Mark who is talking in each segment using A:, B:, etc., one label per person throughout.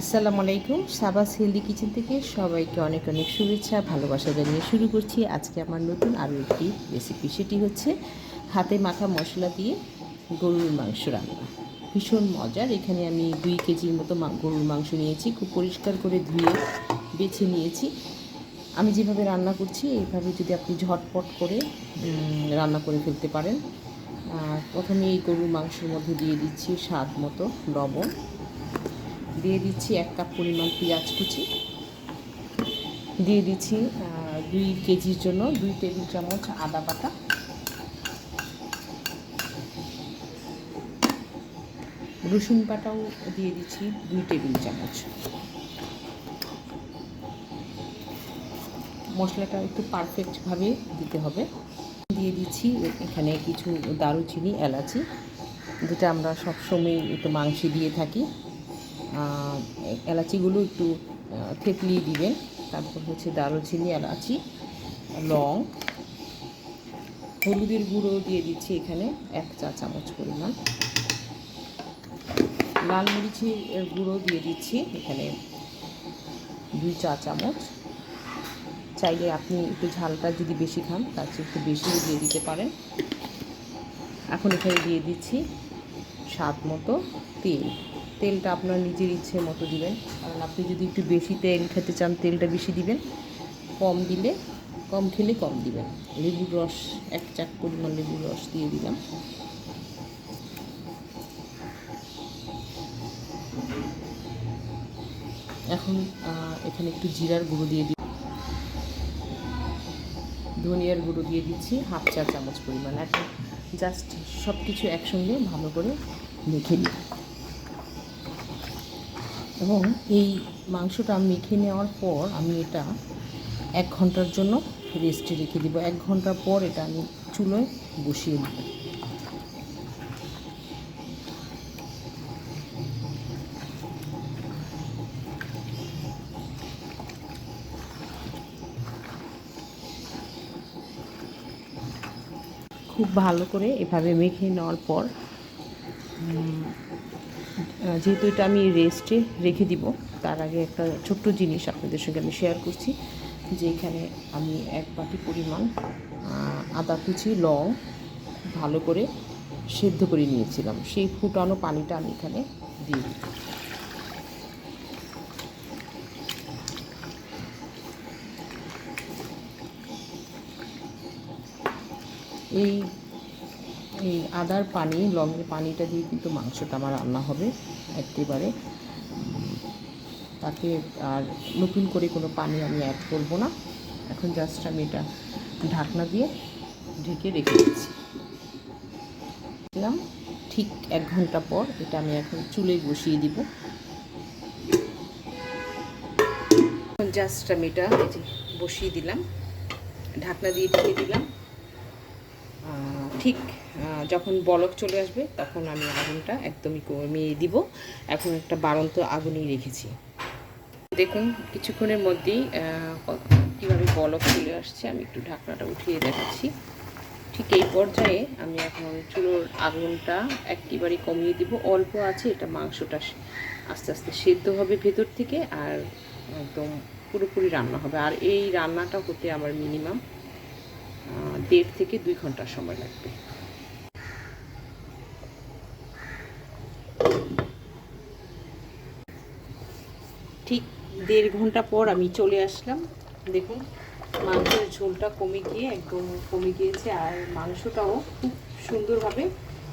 A: আসসালামু আলাইকুম। সাবাস হেলদি কিচেন থেকে সবাইকে অনেক অনেক শুভেচ্ছা, ভালোবাসা জানিয়ে শুরু করছি আজকে আমার নতুন আরও একটি রেসিপি সেটি হচ্ছে হাতে মাখা মশলা দিয়ে গরুর মাংস রান্না। ভীষণ মজার। এখানে আমি দুই কেজির মতো গরুর মাংস নিয়েছি। খুব পরিষ্কার করে ধুয়ে বেছে নিয়েছি। আমি যেভাবে রান্না করছি, এইভাবে যদি আপনি ঝটপট করে রান্না করে ফেলতে পারেন। প্রথমে এই গরুর মাংসের মধ্যে দিয়ে দিচ্ছি স্বাদ মতো লবণ। দিয়ে দিচ্ছি এক কাপ পরিমাণ পেঁয়াজ কুচি। দিয়ে দিচ্ছি দুই কেজির জন্য দুই টেবিল চামচ আদা বাটা। রসুন বাটাও দিয়ে দিচ্ছি দুই টেবিল চামচ। মশলাটা একটু পারফেক্টভাবে দিতে হবে। দিয়ে দিচ্ছি এখানে কিছু দারুচিনি, এলাচি, যেটা আমরা সবসময় একটু মাংসে দিয়ে থাকি। এলাচিগুলো একটু আহ, থেতলিয়ে দিবেন। তারপর হচ্ছে দারুচিনি এলাচি লং হলুদের গুঁড়ো দিয়ে দিচ্ছি এখানে এক চা চামচ পরিমাণ। লাল মরিচের গুঁড়ো দিয়ে দিচ্ছি এখানে দুই চা চামচ। চাইলে আপনি একটু ঝালটা যদি বেশি খান তার চেয়ে একটু বেশিও দিয়ে দিতে পারেন। এখন এখানে দিয়ে দিচ্ছি স্বাদ মতো তেল। তেলটা আপনার নিজের ইচ্ছে মতো দিবেন। কারণ আপনি যদি একটু বেশি তেল খেতে চান, তেলটা বেশি দিবেন, কম দিলে, কম খেলে কম দিবেন। লেবুর রস, এক চাক পরিমাণ লেবুর রস দিয়ে দিলাম। এখন এখানে একটু জিরার গুঁড়ো দিয়ে দিই ধনিয়ার গুঁড়ো দিয়ে দিচ্ছি, হাফ চা চামচ পরিমাণ। এখন জাস্ট সব কিছু একসঙ্গে ভালো করে মেখে নিই এবং এই মাংসটা মেখে নেওয়ার পর আমি এটা এক ঘণ্টার জন্য রেস্টে রেখে দিব। এক ঘণ্টা পর এটা আমি চুলোয় বসিয়ে দিব। খুব ভালো করে এভাবে মেখে নেওয়ার পর যেহেতু এটা আমি রেস্টে রেখে দিব, তার আগে একটা ছোট্ট জিনিস আপনাদের সঙ্গে আমি শেয়ার করছি, যে এখানে আমি এক বাটি পরিমাণ আদা কুচি, লং ভালো করে সেদ্ধ করে নিয়েছিলাম। সেই ফুটানো পানিটা আমি এখানে দিয়ে দিই এই এই আদার পানি, লংয়ের পানিটা দিয়ে কিন্তু মাংসটা আমার রান্না হবে। একেবারে তাতে আর নতুন করে কোনো পানি আমি অ্যাড করব না। এখন জাস্ট আমি এটা ঢাকনা দিয়ে ঢেকে রেখে দিচ্ছি। ঠিক এক ঘণ্টা পর এটা আমি এখন চুলে বসিয়ে দিব। জাস্ট আমি এটা বসিয়ে দিলাম। ঢাকনা দিয়ে ঢেকে দিলাম। ঠিক যখন বলক চলে আসবে, তখন আমি আগুনটা একদমই কমিয়ে দিব। এখন একটা বাড়ন্ত আগুনই রেখেছি। দেখুন, কিছুক্ষণের মধ্যেই কীভাবে বলক চলে আসছে, আমি একটু ঢাকনাটা উঠিয়ে দেখাচ্ছি। ঠিক এই পর্যায়ে আমি এখন চুলোর আগুনটা একেবারে কমিয়ে দিব। অল্প আছে, এটা মাংসটা আস্তে আস্তে সেদ্ধ হবে ভেতর থেকে, আর একদম পুরোপুরি রান্না হবে। আর এই রান্নাটা হতে আমার মিনিমাম দেড় থেকে দুই ঘণ্টা সময় লাগবে। ঠিক দেড় ঘণ্টা পর আমি চলে আসলাম। দেখুন, মাংসের ঝোলটা কমে গিয়ে একদম কমে গিয়েছে আর মাংসটাও খুব সুন্দরভাবে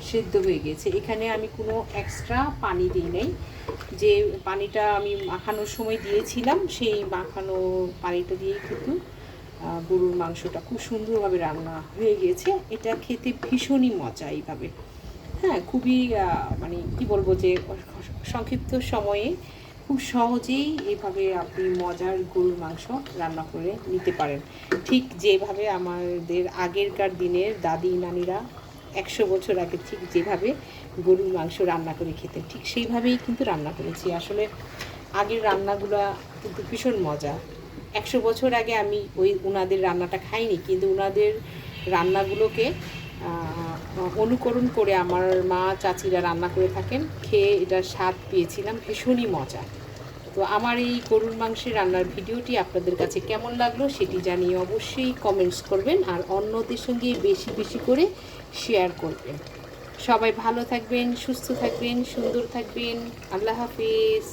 A: সেদ্ধ হয়ে গিয়েছে। এখানে আমি কোনো এক্সট্রা পানি দিই নাই। যে পানিটা আমি মাখানোর সময় দিয়েছিলাম, সেই মাখানো পানিটা দিয়েই কিন্তু গরুর মাংসটা খুব সুন্দরভাবে রান্না হয়ে গিয়েছে। এটা খেতে ভীষণই মজা এইভাবে। হ্যাঁ খুবই মানে কি বলব যে, সংক্ষিপ্ত সময়ে খুব সহজেই এভাবে আপনি মজার গরুর মাংস রান্না করে নিতে পারেন। ঠিক যেভাবে আমাদের আগেরকার দিনের দাদি, নানিরা একশো বছর আগে ঠিক যেভাবে গরুর মাংস রান্না করে খেতেন, ঠিক সেইভাবেই কিন্তু রান্না করেছি। আসলে আগের রান্নাগুলো কিন্তু ভীষণ মজা। একশো বছর আগে আমি ওই ওনাদের রান্নাটা খাইনি, কিন্তু ওনাদের রান্নাগুলোকে অনুকরণ করে আমার মা চাচিরা রান্না করে থাকেন, খেয়ে এটার স্বাদ পেয়েছিলাম, ভীষণই মজা। তো আমার এই গরুর মাংসের রান্নার ভিডিওটি আপনাদের কাছে কেমন লাগল সেটি জানিয়ে অবশ্যই কমেন্টস করবেন আর অন্যদের সঙ্গে বেশি বেশি করে শেয়ার করবেন। সবাই ভালো থাকবেন, সুস্থ থাকবেন, সুন্দর থাকবেন, আল্লাহ হাফিজ।